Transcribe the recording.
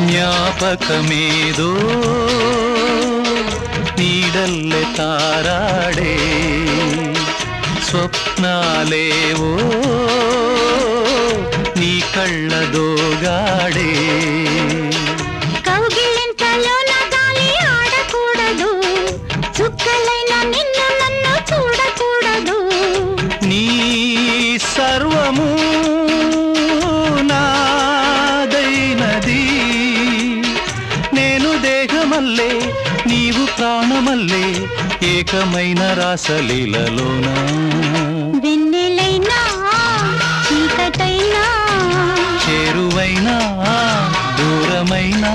ಜ್ಞಾಪಕಮೇದೋ ನೀಡಲ್ಲೆ ತಾರಾಡೆ ಸ್ವಪ್ನಾಲೇವೋ నీ కళ్ళదోగాడే కౌగిలింతలో నా గాలి ఆడకూడదు చుక్కలైన నిన్ను నన్ను చూడకూడదు నీ సర్వము దేహమల్లే నీవు ప్రాణమల్లే ఏకమైన రాసలీలలోనా. వెన్నెలైనా చీకటైనా చేరువైనా దూరమైనా